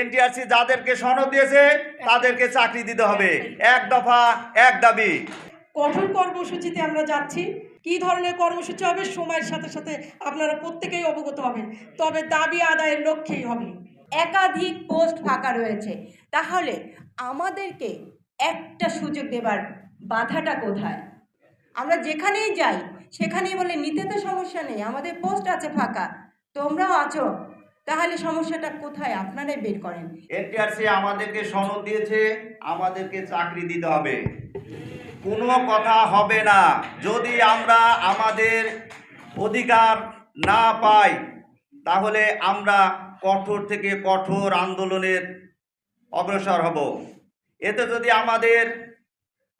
NTRC যাদেরকে সনদ দিয়েছে তাদেরকে চাকরি দিতে হবে। এক দফা এক দাবি। কঠোর কর্মসূচিতে আমরা যাচ্ছি। কী ধরনের কর্মসূচি হবে সময়ের সাথে সাথে আপনারা প্রত্যেকেই অবগত হবেন। তবে দাবি আদায়ের লক্ষ্যেই হবে। একাধিক পোস্ট ফাঁকা রয়েছে। তাহলে আমাদেরকে একটা সুযোগ দেবার বাধাটা কোথায়? আমরা যেখানেই যাই সেখানেই বলে নিতে তো সমস্যা নেই আমাদের পোস্ট আছে ফাঁকা। তোমরাও আছো তাহলে সমস্যাটা কোথায়? আপনারাই বের করেন। এনটিআরসি আমাদেরকে সনদ দিয়েছে আমাদেরকে চাকরি দিতে হবে। কোনো কথা হবে না। যদি আমরা আমাদের অধিকার না পাই তাহলে আমরা কঠোর থেকে কঠোর আন্দোলনের অগ্রসর হব। এতে যদি আমাদের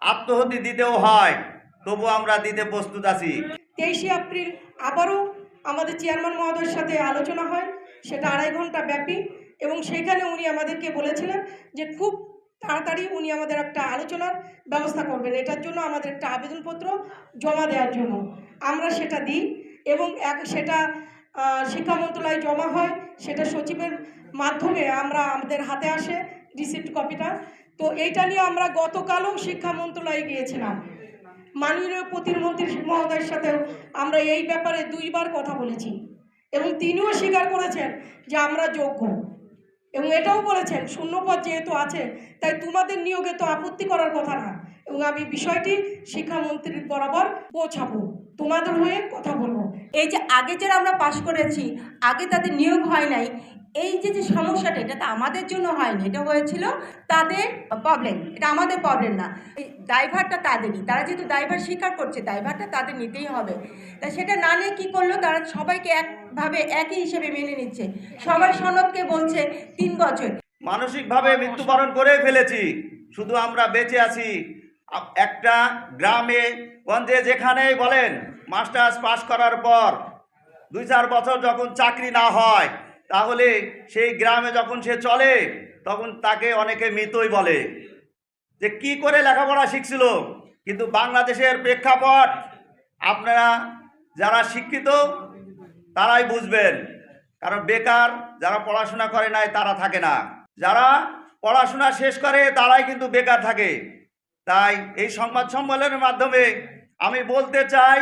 আত্মহতি দিতেও হয় তবু আমরা দিতে প্রস্তুত আছি। তেইশে এপ্রিল আবারও আমাদের চেয়ারম্যান মহোদয়ের সাথে আলোচনা হয়। সেটা আড়াই ঘণ্টা ব্যাপী এবং সেখানে উনি আমাদেরকে বলেছিলেন যে খুব তাড়াতাড়ি উনি আমাদের একটা আলোচনার ব্যবস্থা করবেন। এটার জন্য আমাদের একটা আবেদনপত্র জমা দেওয়ার জন্য। আমরা সেটা দিই এবং এক সেটা শিক্ষা মন্ত্রণালয়ে জমা হয়, সেটা সচিবের মাধ্যমে আমরা আমাদের হাতে আসে রিসিপ্ট কপিটা তো এইটা নিয়ে আমরা গতকালও শিক্ষা মন্ত্রণালয়ে গিয়েছিলাম। মাননীয় প্রতিমন্ত্রী মহোদয়ের সাথেও আমরা এই ব্যাপারে দুইবার কথা বলেছি। এবং তিনিও স্বীকার করেছেন যে আমরা যোগ্য। এবং এটাও বলেছেন, শূন্যপদ যেহেতু আছে, তাই তোমাদের নিয়োগে তো আপত্তি করার কথা না। এবং আমি বিষয়টি শিক্ষামন্ত্রীর বরাবর পৌঁছাবো। তোমাদের হয়ে কথা বলব। এই যে আগে যারা আমরা পাশ করেছি, আগে তাদের নিয়োগ হয় নাই, এই যে যে সমস্যাটা, এটা তো আমাদের জন্য হয়নি এটা হয়েছিল তাদের প্রবলেম এটা আমাদের প্রবলেম না। দায়ভারটা তাদেরই। তারা যেহেতু দায়ভার স্বীকার করছে, দায়ভারটা তাদের নিতেই হবে। তা সেটা না নিয়ে কী করল? তারা সবাইকে একভাবে, একই হিসেবে মেনে নিচ্ছে। সবার সনদকে বলছে তিন বছর। মানসিকভাবে মৃত্যুবরণ করে ফেলেছি। শুধু আমরা বেঁচে আছি। একটা গ্রামে, গঞ্জে যেখানেই বলেন, মাস্টার্স পাশ করার পর দুই চার বছর যখন চাকরি না হয়, তাহলে সেই গ্রামে যখন সে চলে, তখন তাকে অনেকে মৃতই বলে। যে কি করে লেখাপড়া শিখছিল, কিন্তু বাংলাদেশের প্রেক্ষাপট, আপনারা যারা শিক্ষিত, তারাই বুঝবেন। কারণ বেকার যারা পড়াশোনা করে নাই, তারা থাকে না। যারা পড়াশোনা শেষ করে, তারাই কিন্তু বেকার থাকে। তাই এই সংবাদ সম্মেলনের মাধ্যমে আমি বলতে চাই,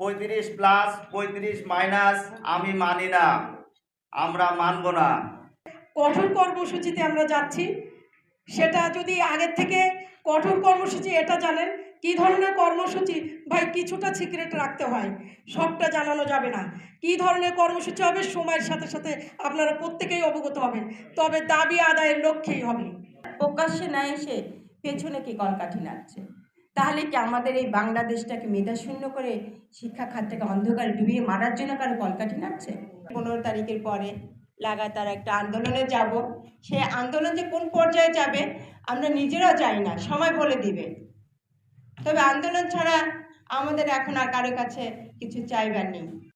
পঁয়ত্রিশ প্লাস পঁয়ত্রিশ মাইনাস আমি মানি না। আমরা মানব না। কঠোর কর্মসূচিতে আমরা যাচ্ছি। সেটা যদি আগের থেকে কঠোর কর্মসূচি, এটা জানেন? কি ধরনের কর্মসূচি? ভাই, কিছুটা সিক্রেট রাখতে হয়। সবটা জানানো যাবে না। কি ধরনের কর্মসূচি হবে? সময়ের সাথে সাথে আপনারা প্রত্যেকেই অবগত হবেন। তবে দাবি আদায়ের লক্ষ্যেই হবে। প্রকাশ্যে না এসে পেছনে কি কলকাঠি নাড়ছে? তাহলে কি আমাদের এই বাংলাদেশটাকে মেধাশূন্য করে শিক্ষা খাত থেকে অন্ধকারে ডুবিয়ে মারার জন্য কারও কলকাঠি নাড়ছে? পনেরো তারিখের পরে লাগাতার একটা আন্দোলনে যাব। সে আন্দোলন যে কোন পর্যায়ে যাবে, আমরা নিজেরা যাই না, সময় বলে দিবে। তবে আন্দোলন ছাড়া আমাদের এখন আর কারও কাছে কিছু চাইবার নেই।